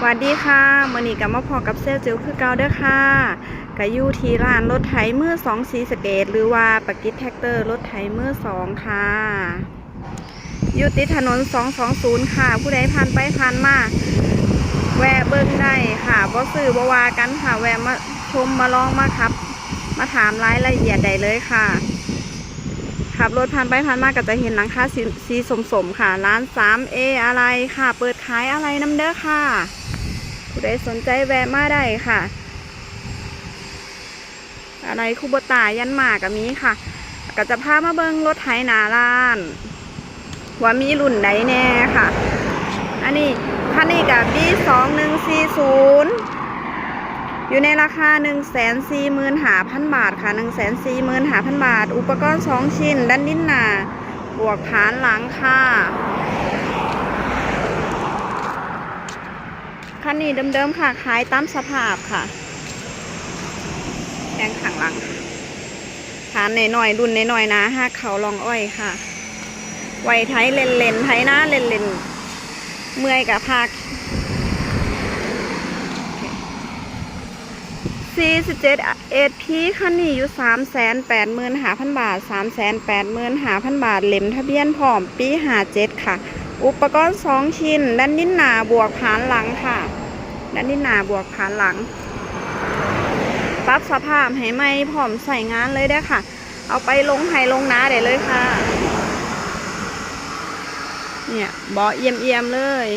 สวัสดีค่ะมื่อนี้กับมาพอกับเซลจิวคือเกาเด้อค่ะกอยู่ที่ร้านรถไถมือสองสีสเกต หรือว่าปกิจแท็กเตอร์รถไถมือสองค่ะอยู่ติดถนน 220 ค่ะ ผู้ใดผ่านไปผ่านมา แวะเบิ่งได้ค่ะบ่ซื้อบ่วากันค่ะ แวะมาชมมาลองมาครับ มาถามรายละเอียดได้เลยค่ะขับรถผ่านไปผ่านมาก็จะเห็นหลังคาสีสีสมๆค่ะ ร้าน 3A อะไรค่ะ เปิดขายอะไรน้ำเด้อค่ะ ผู้ใดสนใจแวะมาได้ค่ะ อะไรคูโบตายันหมากกับมีค่ะ ก็จะพามาเบิงรถไถนาร้าน ว่ามีรุ่นใดแน่ค่ะ อันนี้คันนี้กับ B 2 1 4 0อยู่ในราคา 1 4 5 0 0 0 บาทค่ะ 1 4 5 0 0 0 บาท อุปกรณ์ 2 ชิ้น ด้านดิ้นหนาบวกผานหลังค่ะ คันนี้เดิมๆค่ะ ขายตามสภาพค่ะแพงขังหลังฐานหน่อยๆรุ่นหน่อยๆนะฮะเขาลองอ้อยค่ะ ไวไทยเลนเลนๆไทยน้าเลนเลนๆเมื่อยกับพัก47เอ็ดพีคันนี้อยู่ 3 8 5 0 0 0 บาท 3 8 5 0 0 0 บาท เล่มทะเบียนพร้อมปี 57 ค่ะ อุปกรณ์ 2 ชิ้น ด้านดิ้นหนาบวกผานหลังค่ะ ด้านดิ้นหนาบวกผานหลัง ปรับสภาพให้ไม่พร้อมใส่งานเลยได้ค่ะ เอาไปลงไห้ลงนาได้เลยค่ะ เนี่ยเบาะเอี่ยมเอี่ยมเลย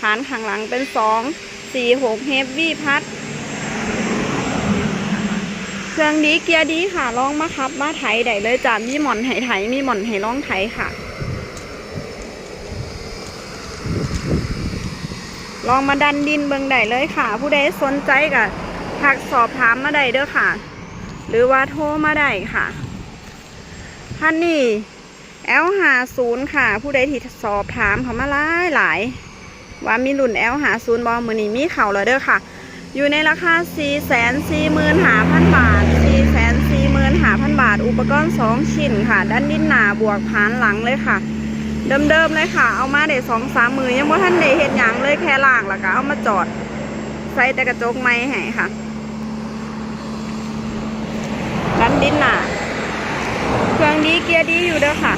ฐานข้างหลังเป็นสองสี่หกเฮฟวี่พัด เครื่องดีเกียร์ดีค่ะลองมาครับ มาไถได้เลยจ้ามีหมอนไถไถมีหมอนไถลองไถค่ะ ลองมาดันดินเบิงได้เลยค่ะ ผู้ใดสนใจก็ทักสอบถามมาได้เด้อค่ะ หรือว่าโทรมาได้ค่ะท่านนี่ L หาศูนย์ค่ะ ผู้ใดที่สอบถามเขามาหลายหลายว่ามีรุ่น L หาศูนย์บอมือนี้มีเข่าแล้วเด้อค่ะ อยู่ในราคา 4 4 0 0 0 0 บาท 4 4 0 0 0 บาท อุปกรณ์ 2 ชิ้นค่ะ ด้านดินหนาบวกผานหลังเลยค่ะ เดิมๆเลยค่ะ เอามาได้สองสามมือยังว่าท่านได้เห็นหยังเลยแค่ล่างแล้วก็เอามาจอด ใส่แต่กระจกไม้ให้ค่ะด้านดินหนาเครื่องดีเกียร์ดีอยู่เด้อค่ะ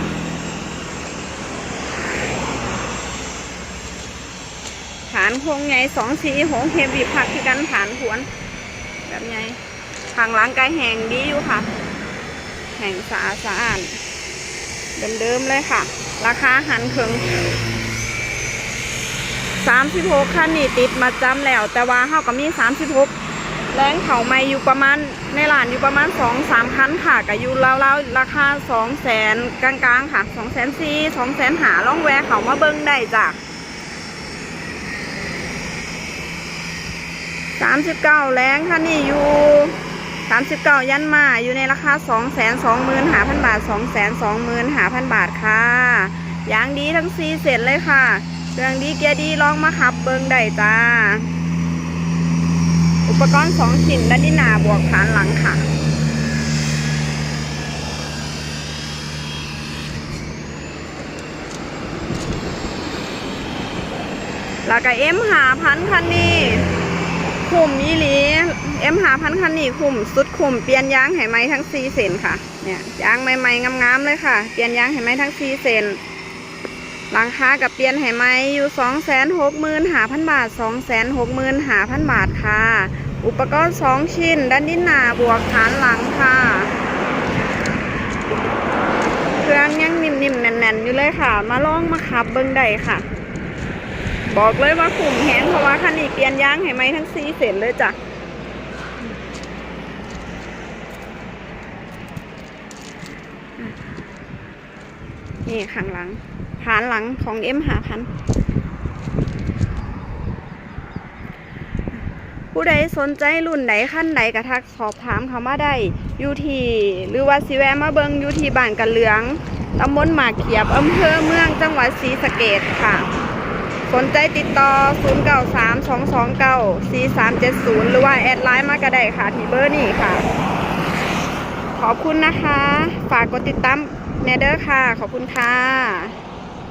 ฐานโคงใหญ่สองสีหงเฮบีพักที่กันฐานขวน แบบใหญ่ทางล้างกายแห้งดีอยู่ค่ะ แห้งสะอาดสะอาดเดิมๆเลยค่ะ ราคาหันถึงสามสิบหกคันนี่ติดมาจำแล้ว แต่ว่าเท่ากับมีสามสิบหกแรงเขาไม่อยู่ประมาณในร้านอยู่ประมาณสองสามคันค่ะกับอยู่ราวๆราคาสองแสนกลางๆค่ะสองแสนสี่สองแสนหาล่องแวเขามาเบิ้งได้จ้ะสามสิบเก้าแรงค่ะนี่อยู่ สามสิบเก้ายันมาอยู่ในราคาสองแสนสองหมื่นหาพันบาทสองแสนสองหมื่นหาพันบาทค่ะยางดีทั้งสี่เสร็จเลยค่ะเครื่องดีเกียร์ดีลองมาขับเบิ้งได้จ้า อุปกรณ์สองชิ้นด้านที่หน้าบวกฐานหลังค่ะแล้วก็เอ็มหาพันคันนี้ คุมยี่หลีเอ็มหาพันคันนี้คุมสุดคุมเปลี่ยนยางให้ไหมทั้งสี่เซนค่ะ เนี่ยยางใหม่ๆงามๆเลยค่ะ เปลี่ยนยางให้ไหมทั้งสี่เซนหลังคากับเปลี่ยนให้ไหมอยู่สองแสนหกหมื่นหาพันบาทสองแสนหกหมื่นหาพันบาทค่ะ อุปกรณ์สองชิ้น ด้านดินหนาบวกฐานหลังค่ะเครื่องยังนิ่มๆแน่นๆอยู่เลยค่ะ มาลองมาขับเบิ้งได้ค่ะ บอกเลยว่าขุ่มแหงเพราะว่าคันนี้เปลี่ยนยางให้ไหมทั้งซีเสร็จเลยจ้ะนี่ข้างหลังฐานหลังของเอ็มหาพันผู้ใดสนใจรุ่นไหนขั้นไหนกระทักสอบถามเขามาได้ยูทีหรือว่าสิแวะมาเบิงยูทีบ้านกันเหลืองตำบลหมากเขียบอำเภอเมืองจังหวัดศรีสะเกดค่ะ สนใจติดต่อ 0 9 3 2 2 9 4 3 7 0 หรือว่าแอดไลน์มาก็ได้ค่ะ ที่เบอร์นี้ค่ะ ขอบคุณนะคะ ฝากกดติดตามแนเดอร์ค่ะ ขอบคุณค่ะ